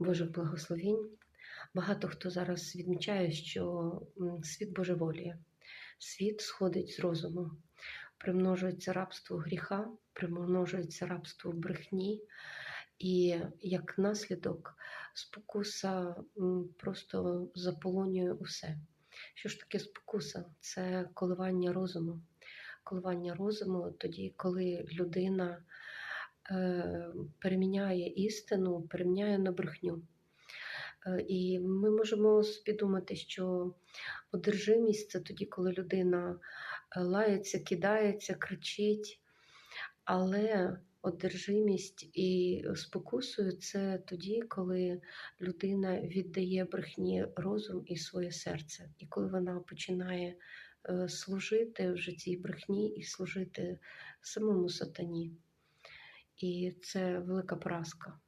Божих благословінь. Багато хто зараз відмічає, що світ божеволіє, світ сходить з розуму, примножується рабство гріха, примножується рабство брехні, і як наслідок спокуса просто заполонює усе. Що ж таке спокуса? Це коливання розуму. Коливання розуму тоді, коли людина переміняє істину, переміняє на брехню. Е, І ми можемо собі думати, що одержимість це тоді, коли людина е, лається, кидається, кричить, але одержимість і спокусою це тоді, коли людина віддає брехні розум і своє серце, і коли вона починає е, служити вже цій брехні і служити самому сатані. І це велика поразка.